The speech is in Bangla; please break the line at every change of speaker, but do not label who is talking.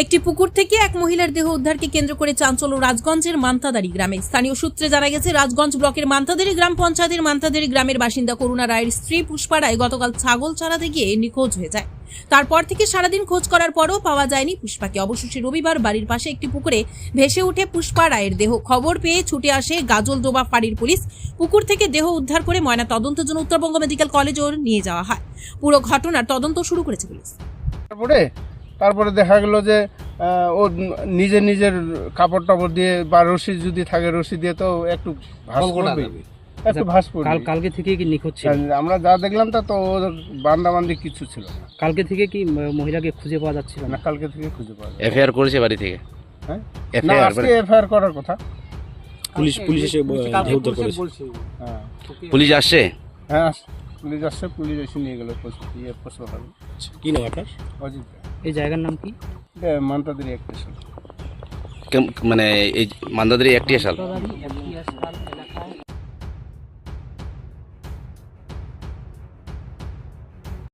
একটি পুকুর থেকে এক মহিলার দেহ উদ্ধারকে কেন্দ্র করে চাঞ্চল্য রাজগঞ্জের মান্তাদারি গ্রামে। স্থানীয় সূত্রে জানা গেছে, রাজগঞ্জ ব্লকের মান্তাদারি গ্রাম পঞ্চায়েতের মান্তাদারি গ্রামের বাসিন্দা করুণা রায়ের স্ত্রী পুষ্পা রায় গতকাল ছাগল চারাতে গিয়ে নিখোঁজ হয়ে যায়। তারপর থেকে সারাদিন খোঁজ করার পরও পাওয়া যায়নি পুষ্পাকে। অবশেষে রবিবার বাড়ির পাশে একটি পুকুরে ভেসে উঠে পুষ্পা রায়ের দেহ। খবর পেয়ে ছুটে আসে গাজল গাজলডোবা ফাঁড়ির পুলিশ। পুকুর থেকে দেহ উদ্ধার করে ময়না তদন্তের জন্য উত্তরবঙ্গ মেডিকেল কলেজও নিয়ে যাওয়া হয়। পুরো ঘটনার তদন্ত শুরু করেছে পুলিশ।
তারপরে দেখা গেল যে ও নিজে নিজের কাপড় টাপড় দিয়ে বা রশি যদি থাকে রশি দিয়ে তো একটু ভাস পড়বে একটু ভাস
কাল
পড়বে
কালকে থেকে কি নিখোঁজ ছিল?
আমরা যা দেখলাম তা তো ওর বান্দা বান্দি কিছু ছিল না।
কালকে থেকে কি মহিলাকে খুঁজে পাওয়া যাচ্ছিল
না? কালকে থেকে খুঁজে পাওয়া যায়
এফআইআর করেছে বাড়ি থেকে?
হ্যাঁ? আজকে এফআইআর করার কথা।
পুলিশ পুলিশ এসে উদ্ধার করেছে।
হ্যাঁ।
পুলিশ আসছে?
হ্যাঁ পুলিশ আসছে পুলিশ এসে নিয়ে গেল পশু ইয়ে
কি নাম আপনার?
অজিত।
এই জায়গার নাম কি?
মান্তাদের একটা
কেম- মানে এই মান্দাদারি একটি সাল